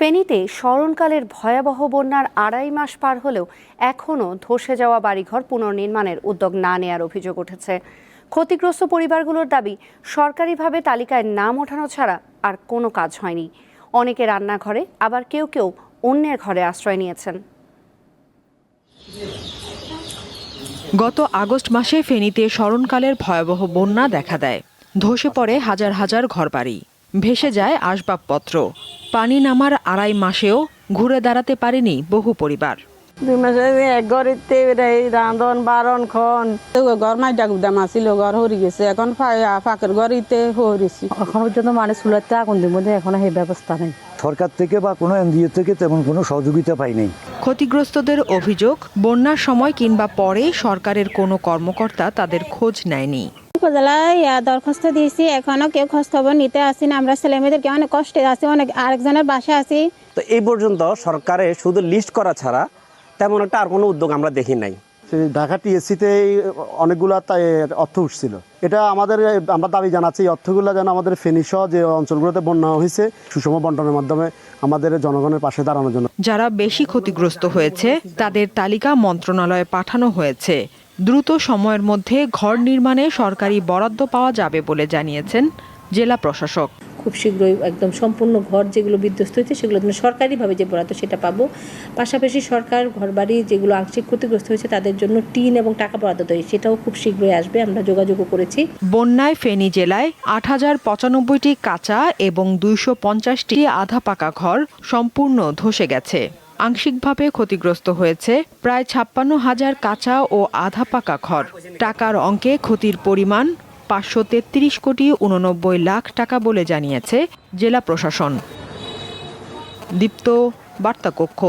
ফেনীতে স্মরণকালের ভয়াবহ বন্যার আড়াই মাস পার হলেও এখনও ধসে যাওয়া বাড়িঘর পুনর্নির্মাণের উদ্যোগ না নেয়ার অভিযোগ উঠেছে। ক্ষতিগ্রস্ত পরিবারগুলোর দাবি, সরকারিভাবে তালিকায় নাম ওঠানো ছাড়া আর কোনো কাজ হয়নি। অনেকে রান্নাঘরে, আবার কেউ কেউ অন্যের ঘরে আশ্রয় নিয়েছেন। গত আগস্ট মাসে ফেনীতে স্মরণকালের ভয়াবহ বন্যা দেখা দেয়। ধসে পড়ে হাজার হাজার ঘরবাড়ি। ভেসে যায় আসবাবপত্র। পানি নামার আড়াই মাসেও ঘুরে দাঁড়াতে পারেনি বহু পরিবার। দুই মাসে এক ঘরেতে এই রাঁধন বারণ খন। ঘর মাই ডাক দাম আসিল ঘর হরি গেছে। এখন ফাঁকের ঘরিতে হরিছি। এখন পর্যন্ত মানে চুলাতে আগুন দিব মধ্যে এখনও সেই ব্যবস্থা নেই। সরকার থেকে বা কোনো এনজিও থেকে তেমন কোনো সহযোগিতা পাইনি ক্ষতিগ্রস্তদের অভিযোগ বন্যার সময় কিংবা পরে সরকারের কোনো কর্মকর্তা তাদের খোঁজ নেয়নি। উপজেলায় দরখাস্ত দিয়েছি। এখনও কেউ খোঁজ খবর নিতে আসি না। আমরা ছেলে মেয়েদেরকে অনেক কষ্টে আছি অনেক আরেকজনের বাসায় আছি। তো এই পর্যন্ত সরকারে শুধু লিস্ট করা ছাড়া তেমন একটা আর কোনো উদ্যোগ আমরা দেখি নাই। ঢাকা টিএসসিতে অনেকগুলো অর্থ উঠছিল। এটা আমাদের আমরা দাবি জানাচ্ছি এই অর্থগুলো যেন আমাদের ফেনীসহ যে অঞ্চলগুলোতে বন্যা হয়েছে সুষম বন্টনের মাধ্যমে আমাদের জনগণের পাশে দাঁড়ানোর জন্য। যারা বেশি ক্ষতিগ্রস্ত হয়েছে তাদের তালিকা মন্ত্রণালয়ে পাঠানো হয়েছে। দ্রুত সময়ের মধ্যে ঘর নির্মাণে সরকারি বরাদ্দ পাওয়া যাবে বলে জানিয়েছেন জেলা প্রশাসক। খুব শীঘ্রই একদম সম্পূর্ণ ঘর যেগুলো বিধ্বস্ত হয়েছে সেগুলো যেন সরকারিভাবে যে বরাদ্দ সেটা পাবো। পাশাপাশি সরকার ঘরবাড়ি যেগুলো আংশিক ক্ষতিগ্রস্ত হয়েছে তাদের জন্য টিন এবং টাকা বরাদ্দ দেয় সেটাও খুব শীঘ্রই আসবে আমরা যোগাযোগও করেছি। বন্যায় ফেনী জেলায় আট হাজার পঁচানব্বইটি কাঁচা এবং দুইশো পঞ্চাশটি আধা পাকা ঘর সম্পূর্ণ ধসে গেছে। আংশিকভাবে ক্ষতিগ্রস্ত হয়েছে প্রায় ছাপ্পান্ন হাজার কাঁচা ও আধা পাকা ঘর টাকার অঙ্কে ক্ষতির পরিমাণ পাঁচশো তেত্রিশ কোটি উননব্বই লাখ টাকা বলে জানিয়েছে জেলা প্রশাসন। দীপ্ত বার্তা কক্ষ